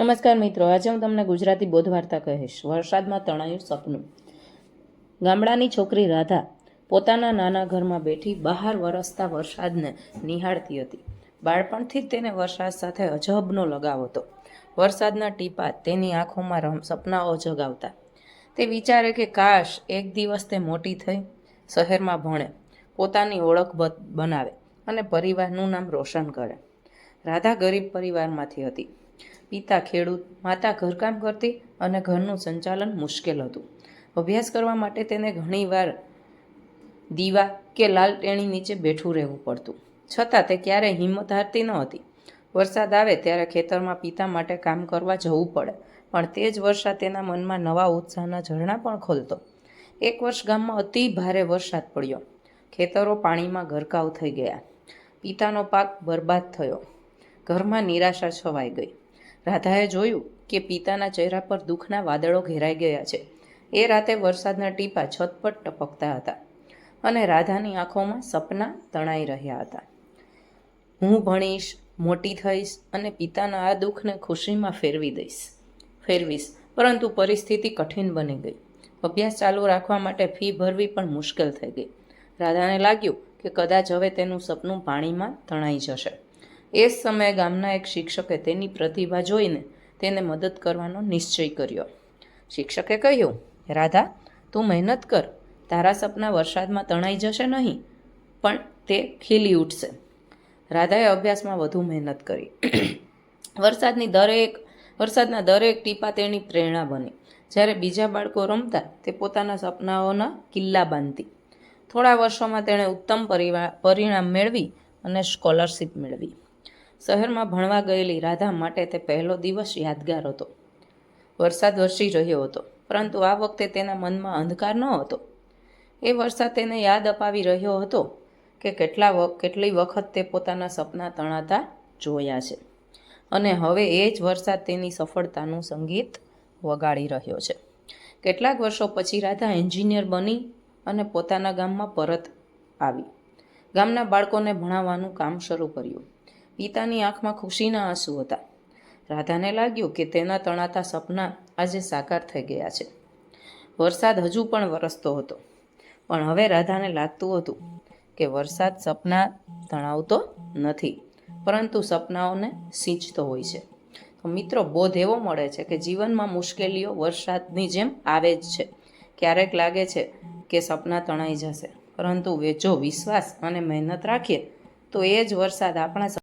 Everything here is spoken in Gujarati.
નમસ્કાર મિત્રો, આજે હું તમને ગુજરાતી બોધ વાર્તા કહીશ. વરસાદમાં તણાયું સપનું. ગામડાની છોકરી રાધા પોતાના નાના ઘરમાં બેઠી બહાર વરસતા વરસાદને નિહાળતી હતી. બાળપણથી જ તેને વરસાદ સાથે અજબનો લગાવ હતો. વરસાદના ટીપા તેની આંખોમાં રમ, સપનાઓ જગાવતા. તે વિચારે કે કાશ એક દિવસ તે મોટી થઈ, શહેરમાં ભણે, પોતાની ઓળખ બનાવે અને પરિવારનું નામ રોશન કરે. રાધા ગરીબ પરિવારમાંથી હતી. પિતા ખેડૂત, માતા ઘરકામ કરતી અને ઘરનું સંચાલન મુશ્કેલ હતું. અભ્યાસ કરવા માટે તેને ઘણીવાર દીવા કે લાલટેણી નીચે બેઠું રહેવું પડતું. છતાં તે ક્યારેય હિંમત હારતી ન હતી. વરસાદ આવે ત્યારે ખેતરમાં પિતા માટે કામ કરવા જવું પડે, પણ તે જ વરસાદ તેના મનમાં નવા ઉત્સાહના ઝરણા પણ ખોલતો. એક વર્ષ ગામમાં અતિ ભારે વરસાદ પડ્યો. ખેતરો પાણીમાં ગરકાવ થઈ ગયા. પિતાનો પાક બરબાદ થયો. ઘરમાં નિરાશા છવાઈ ગઈ. રાધાએ જોયું કે પિતાના ચહેરા પર દુઃખના વાદળો ઘેરાઈ ગયા છે. એ રાતે વરસાદના ટીપા છત પર ટપકતા હતા અને રાધાની આંખોમાં સપના તણાઈ રહ્યા હતા. હું ભણીશ, મોટી થઈશ અને પિતાના આ દુઃખને ખુશીમાં ફેરવી દઈશ. ફેરવીશ, પરંતુ પરિસ્થિતિ કઠિન બની ગઈ. અભ્યાસ ચાલુ રાખવા માટે ફી ભરવી પણ મુશ્કેલ થઈ ગઈ. રાધાને લાગ્યું કે કદાચ હવે તેનું સપનું પાણીમાં તણાઈ જશે. એ જ સમયે ગામના એક શિક્ષકે તેની પ્રતિભા જોઈને તેને મદદ કરવાનો નિશ્ચય કર્યો. શિક્ષકે કહ્યું, રાધા, તું મહેનત કર. તારા સપના વરસાદમાં તણાઈ જશે નહીં, પણ તે ખીલી ઉઠશે. રાધાએ અભ્યાસમાં વધુ મહેનત કરી. વરસાદની દરેક, વરસાદના દરેક ટીપા તેની પ્રેરણા બની. જ્યારે બીજા બાળકો રમતા, તે પોતાના સપનાઓના કિલ્લા બાંધતી. થોડા વર્ષોમાં તેણે ઉત્તમ પરિણામ મેળવી અને સ્કોલરશિપ મેળવી. શહેરમાં ભણવા ગયેલી રાધા માટે તે પહેલો દિવસ યાદગાર હતો. વરસાદ વરસી રહ્યો હતો, પરંતુ આ વખતે તેના મનમાં અંધકાર ન હતો. એ વરસાદ તેને યાદ અપાવી રહ્યો હતો કે કેટલા કેટલી વખત તે પોતાના સપના તણાતા જોયા છે. અને હવે એ જ વરસાદ તેની સફળતાનું સંગીત વગાડી રહ્યો છે. કેટલાક વર્ષો પછી રાધા એન્જિનિયર બની અને પોતાના ગામમાં પરત આવી. ગામના બાળકોને ભણાવવાનું કામ શરૂ કર્યું. પિતાની આંખમાં ખુશીના આંસુ હતા. રાધાને લાગ્યું કે તેના તણાતા સપના આજે સાકાર થઈ ગયા છે. વરસાદ હજુ પણ વરસતો હતો. પણ હવે રાધાને લાગતું હતું કે વરસાદ સપના તણાવતો નથી, પરંતુ સપનાઓને સિંચતો હોય છે. તો મિત્રો, બોધ એવો મળે છે કે જીવનમાં મુશ્કેલીઓ વરસાદની જેમ આવે જ છે. ક્યારેક લાગે છે કે સપના તણાઈ જશે, પરંતુ જો વિશ્વાસ અને મહેનત રાખીએ તો એ જ વરસાદ આપણા